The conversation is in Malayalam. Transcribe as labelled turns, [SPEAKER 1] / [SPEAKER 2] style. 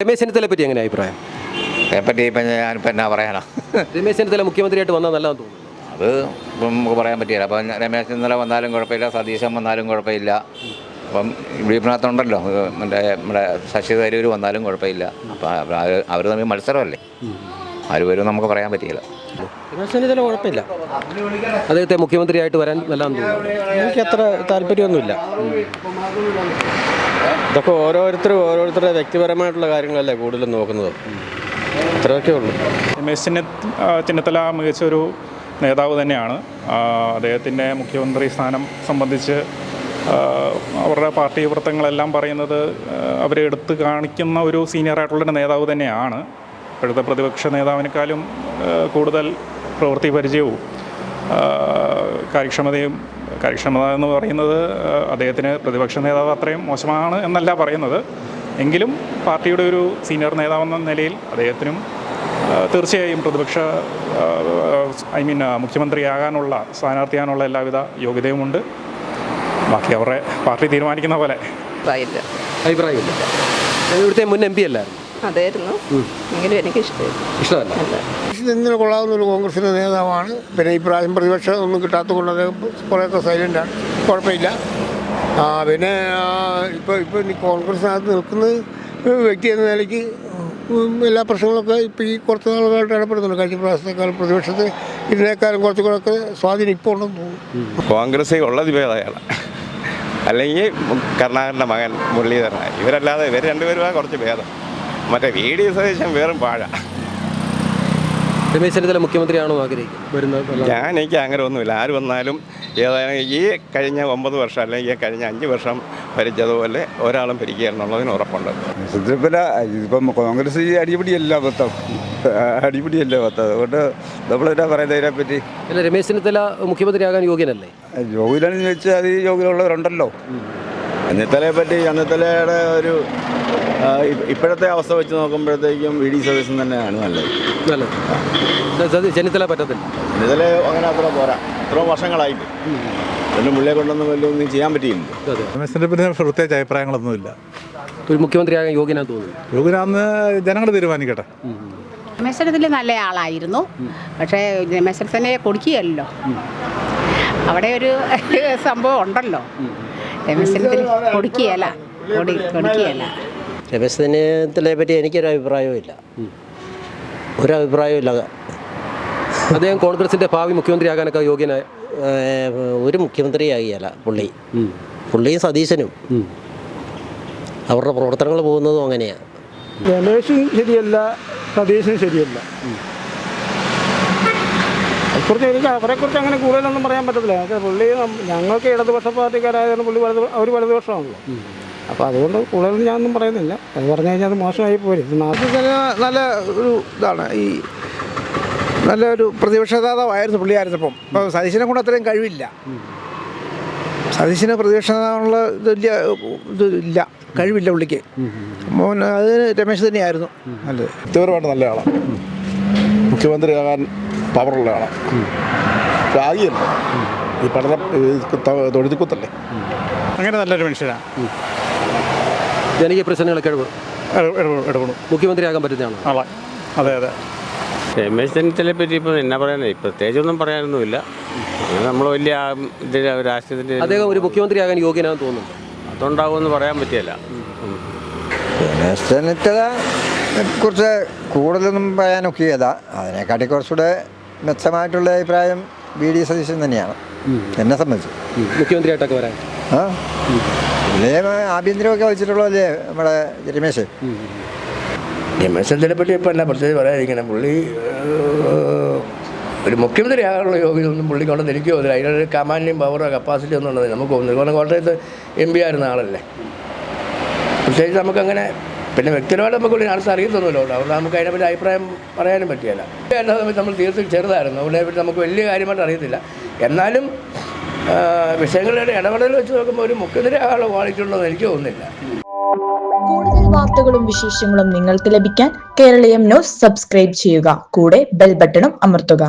[SPEAKER 1] രമേശ് ചെന്നിത്തലയെ പറ്റി എങ്ങനെ അഭിപ്രായം?
[SPEAKER 2] അതേപ്പറ്റി ഇപ്പം ഞാനിപ്പോൾ എന്നാ പറയാനാ?
[SPEAKER 1] രമേശ് ചെന്നിത്തല മുഖ്യമന്ത്രിയായിട്ട് വന്നാൽ നല്ലതെന്ന് തോന്നുന്നു.
[SPEAKER 2] അത് ഇപ്പം നമുക്ക് പറയാൻ പറ്റില്ല. അപ്പം രമേശ് ചെന്നിത്തല വന്നാലും കുഴപ്പമില്ല സതീശൻ വന്നാലും കുഴപ്പമില്ല. അപ്പം ഇത് മറ്റേ നമ്മുടെ ശശി തരൂർ വന്നാലും കുഴപ്പമില്ല. അപ്പം അവർ തമ്മിൽ മത്സരമല്ലേ? ആര് വരും നമുക്ക് പറയാൻ പറ്റില്ല
[SPEAKER 1] രമേശ് ചെന്നിത്തല കുഴപ്പമില്ല. അദ്ദേഹത്തെ മുഖ്യമന്ത്രിയായിട്ട് വരാൻ തോന്നുന്നു.
[SPEAKER 3] എനിക്ക് അത്ര താല്പര്യമൊന്നുമില്ല. ഇതൊക്കെ ഓരോരുത്തരും ഓരോരുത്തരുടെ വ്യക്തിപരമായിട്ടുള്ള കാര്യങ്ങളല്ലേ കൂടുതലും നോക്കുന്നത്. അത്രയൊക്കെ ഉള്ളൂ.
[SPEAKER 4] രമേശ് ചെന്നിത്തല മികച്ച ഒരു നേതാവ് തന്നെയാണ്. അദ്ദേഹത്തിന്റെ മുഖ്യമന്ത്രി സ്ഥാനം സംബന്ധിച്ച് അവരുടെ പാർട്ടി വൃത്തങ്ങളെല്ലാം പറയുന്നത് അവരെ എടുത്ത് കാണിക്കുന്ന ഒരു സീനിയർ ആയിട്ടുള്ള നേതാവ് തന്നെയാണ്. ഇപ്പോഴത്തെ പ്രതിപക്ഷ നേതാവിനേക്കാളും കൂടുതൽ പ്രവൃത്തി പരിചയവും കാര്യക്ഷമതയും കാര്യക്ഷമത എന്ന് പറയുന്നത് അദ്ദേഹത്തിന് പ്രതിപക്ഷ നേതാവ് അത്രയും മോശമാണ് എന്നല്ല പറയുന്നത്. എങ്കിലും പാർട്ടിയുടെ ഒരു സീനിയർ നേതാവെന്ന നിലയിൽ അദ്ദേഹത്തിനും തീർച്ചയായും പ്രതിപക്ഷ ഐ മീൻ മുഖ്യമന്ത്രിയാകാനുള്ള സ്ഥാനാർത്ഥിയാകാനുള്ള എല്ലാവിധ യോഗ്യതയുമുണ്ട്. ബാക്കി അവരുടെ പാർട്ടി തീരുമാനിക്കുന്ന പോലെ.
[SPEAKER 5] ഇല്ല
[SPEAKER 1] അഭിപ്രായമില്ല. ഇവിടുത്തെ മുൻ എം പി അല്ലായിരുന്നു.
[SPEAKER 5] അതായിരുന്നു. എങ്കിലും എനിക്ക്
[SPEAKER 1] ഇഷ്ടമല്ല.
[SPEAKER 6] ഇന്നലെ കൊള്ളാവുന്ന ഒരു കോൺഗ്രസിന്റെ നേതാവാണ്. പിന്നെ ഈ പ്രാവശ്യം പ്രതിപക്ഷം ഒന്നും കിട്ടാത്തത് കൊണ്ട് അദ്ദേഹം കുറേയൊക്കെ സൈലന്റാണ് കുഴപ്പമില്ല. ആ പിന്നെ ഇപ്പോൾ ഇപ്പോൾ ഈ കോൺഗ്രസിനകത്ത് നിൽക്കുന്ന ഒരു വ്യക്തി എന്ന നിലയ്ക്ക് എല്ലാ പ്രശ്നങ്ങളൊക്കെ ഇപ്പോൾ ഈ കുറച്ച് നാളുകളായിട്ട് ഇടപെടുന്നുണ്ട്. കഴിഞ്ഞ പ്രാവശ്യത്തെക്കാൾ പ്രതിപക്ഷത്തെ ഇതിനേക്കാളും കുറച്ചുകൂടെയൊക്കെ സ്വാധീനം ഇപ്പോൾ ഉണ്ടെന്ന് തോന്നുന്നു.
[SPEAKER 7] കോൺഗ്രസ് ഉള്ളത് അയാളാണ് അല്ലെങ്കിൽ കരുണാകരന്റെ മകൻ മുരളീധരനായി. ഇവരല്ലാതെ ഇവർ രണ്ടുപേരുമാണ് കുറച്ച് ഭേദം. മറ്റേ വി ഡി സതീശൻ വേറും പാഴ.
[SPEAKER 1] രമേശ് ചെന്നിത്തല മുഖ്യമന്ത്രിയാണോ ആഗ്രഹിക്കുന്നത്? വരുന്നത്
[SPEAKER 7] ഞാൻ എനിക്ക് അങ്ങനെ ഒന്നുമില്ല. ആര് വന്നാലും ഏതായാലും ഈ കഴിഞ്ഞ ഒമ്പത് വർഷം അല്ലെങ്കിൽ ഈ കഴിഞ്ഞ അഞ്ച് വർഷം ഭരിച്ചതുപോലെ ഒരാളും ഭരിക്കുക എന്നുള്ളതിന് ഉറപ്പുണ്ട്.
[SPEAKER 8] ഇതിപ്പല്ല ഇതിപ്പം കോൺഗ്രസ് ഈ അടിപിടിയല്ല മൊത്തം. അടിപിടിയല്ല മൊത്തം. അതുകൊണ്ട് നമ്മളെന്നാ പറയുന്നത് ഇതിനെപ്പറ്റി
[SPEAKER 1] അല്ല രമേശ് ചെന്നിത്തല മുഖ്യമന്ത്രിയാകാൻ യോഗ്യനല്ലേ?
[SPEAKER 8] യോഗ്യനാണെന്ന് ചോദിച്ചാൽ അത് ഈ യോഗിലുള്ളവരുണ്ടല്ലോ
[SPEAKER 9] ചെന്നിത്തലയെ പറ്റി ചെന്നിത്തലയുടെ ഒരു ഇപ്പോഴത്തെ അവസ്ഥ വെച്ച് നോക്കുമ്പോഴത്തേക്കും വി ഡി സതീശൻ തന്നെയാണ് നല്ലത്.
[SPEAKER 1] ചെന്നിത്തല പറ്റത്തില്ല.
[SPEAKER 9] ചെന്നിത്തല അങ്ങനെ അത്ര പോരാ. ഇത്രയും വർഷങ്ങളായി. പിന്നെ മുള്ളിയെ കൊണ്ടൊന്നും വലിയ ഒന്നും ചെയ്യാൻ പറ്റിയില്ല.
[SPEAKER 4] രമേശിന്റെ പിന്നെ പ്രത്യേകിച്ച് അഭിപ്രായങ്ങളൊന്നുമില്ല.
[SPEAKER 1] ഒരു മുഖ്യമന്ത്രിയാകാൻ യോഗ്യനാ തോന്നുന്നു.
[SPEAKER 4] യോഗ്യനാന്ന് ജനങ്ങൾ തീരുമാനിക്കട്ടെ.
[SPEAKER 5] രമേശ്വരത്തിൽ നല്ല ആളായിരുന്നു. പക്ഷേ രമേശ്വരത്തിനെ കൊടുക്കുകയല്ലോ. അവിടെ ഒരു സംഭവം ഉണ്ടല്ലോ. രമേശ്വരത്തിൽ കൊടുക്കുകയല്ല കൊടു കൊടുക്കുകയല്ല
[SPEAKER 3] രമേശ് ചെന്നിത്തലയെ പറ്റി എനിക്കൊരു അഭിപ്രായവുമില്ല. ഒരു അഭിപ്രായവുമില്ല
[SPEAKER 1] അദ്ദേഹം കോൺഗ്രസിന്റെ ഭാവി മുഖ്യമന്ത്രിയാകാനൊക്കെ യോഗ്യനായ
[SPEAKER 3] ഒരു ഒരു മുഖ്യമന്ത്രിയാകിയല്ല പുള്ളി. പുള്ളിയും സതീശനും. അവരുടെ പ്രവർത്തനങ്ങൾ പോകുന്നതും അങ്ങനെയാണ്
[SPEAKER 6] രമേശും ശരിയല്ല സതീശനും ശരിയല്ല. അതിനെക്കുറിച്ച് എനിക്ക് അവരെക്കുറിച്ച് അങ്ങനെ കൂടുതലൊന്നും പറയാൻ പറ്റത്തില്ല. പക്ഷേ പുള്ളി ഞങ്ങൾക്ക് ഇടതുപക്ഷ പാർട്ടിക്കാരായതാണ് പുള്ളി വലത് അവർ വലതുപക്ഷമാണല്ലോ. അപ്പോൾ അതുകൊണ്ട് കൂടുതലൊന്നും ഞാനൊന്നും പറയുന്നില്ല. അത് പറഞ്ഞു കഴിഞ്ഞാൽ അത് മോശമായി പോരും.
[SPEAKER 10] നല്ല ഒരു ഇതാണ്. ഈ നല്ലൊരു പ്രതിപക്ഷ നേതാവായിരുന്നു പുള്ളിയായിരുന്നപ്പം ഇപ്പോൾ സതീശനെ കൊണ്ട് അത്രയും കഴിവില്ല. സതീശന് പ്രതിപക്ഷ നേതാവുള്ള ഇതില്ല വലിയ ഇത് ഇല്ല. കഴിവില്ല പുള്ളിക്ക്. മോൻ അത് രമേശ് തന്നെയായിരുന്നു നല്ലത്.
[SPEAKER 9] തീവ്രമായിട്ട് നല്ല ആളാണ്. മുഖ്യമന്ത്രിയാകാൻ പവറുള്ള ആളാണ് ആകിയല്ല ഈ പഠനം തൊഴുതിക്കുത്തല്ലേ
[SPEAKER 4] അങ്ങനെ നല്ലൊരു മനുഷ്യനാണ്
[SPEAKER 1] ജനകീയ പ്രശ്നങ്ങളൊക്കെ ഇടപെടും മുഖ്യമന്ത്രിയാകാൻ പറ്റുന്ന
[SPEAKER 4] ആളാണ് അതെ അതെ.
[SPEAKER 3] രമേശ് ചെന്നിത്തലയെ പറ്റി ഇപ്പം എന്നാ പറയാനേ പ്രത്യേകിച്ചൊന്നും പറയാനൊന്നുമില്ല. നമ്മൾ വലിയ രാഷ്ട്രീയത്തിന്റെ
[SPEAKER 1] അദ്ദേഹം ഒരു മുഖ്യമന്ത്രിയാകാൻ യോഗ്യനാണെന്ന് തോന്നുന്നു
[SPEAKER 3] അതുണ്ടാകുമെന്ന് പറയാൻ പറ്റിയല്ല.
[SPEAKER 8] ചെന്നിത്തല കുറിച്ച് കൂടുതലൊന്നും പറയാനൊക്കെയല്ല അതിനെക്കാട്ടി കുറച്ചുകൂടെ മെച്ചമായിട്ടുള്ള അഭിപ്രായം ബി ഡി സതീശൻ തന്നെയാണ്. എന്നെ സംബന്ധിച്ച്.
[SPEAKER 1] മുഖ്യമന്ത്രിയായിട്ടൊക്കെ വരാൻ?
[SPEAKER 8] ആ? ആഭ്യന്തരമൊക്കെ വെച്ചിട്ടുള്ളതല്ലേ നമ്മുടെ രമേശ്?
[SPEAKER 10] രമേശനെ പറ്റി ഇപ്പം എന്നാ പ്രത്യേകിച്ച് പറയാതിരിക്കണം. പുള്ളി ഒരു മുഖ്യമന്ത്രി ആകാനുള്ള യോഗ്യത ഒന്നും പുള്ളിക്കുണ്ടെന്ന് എനിക്ക് തോന്നില്ല അതിനൊരു കമാൻഡിയും പവറോ കപ്പാസിറ്റി ഒന്നും ഉണ്ടെന്ന് നമുക്ക് തോന്നുന്നു കാരണം കോട്ടയത്ത് എം പി ആയിരുന്ന ആളല്ലേ. പ്രത്യേകിച്ച് നമുക്കങ്ങനെ പിന്നെ വ്യക്തിപരമായിട്ട് നമുക്ക് പുള്ളി ആൾസ് അറിയത്തൊന്നുമില്ല അതുകൊണ്ട് നമുക്ക് അതിനെപ്പറ്റി അഭിപ്രായം പറയാനും പറ്റിയല്ല എല്ലാ സമയത്ത് നമ്മൾ തീർച്ചയായും ചെറുതായിരുന്നു. അതിനെപ്പറ്റി നമുക്ക് വലിയ കാര്യമായിട്ട് അറിയത്തില്ല. എന്നാലും വിഷയങ്ങളുടെ ഇടപെടൽ വെച്ച് നോക്കുമ്പോൾ ഒരു മുഖ്യമന്ത്രി ആളെ ഉണ്ടെന്ന് എനിക്ക് തോന്നുന്നില്ല.
[SPEAKER 11] കൂടുതൽ വാർത്തകളും വിശേഷങ്ങളും നിങ്ങൾക്ക് ലഭിക്കാൻ കേരളീയം ന്യൂസ് സബ്സ്ക്രൈബ് ചെയ്യുക. കൂടെ ബെൽ ബട്ടണും അമർത്തുക.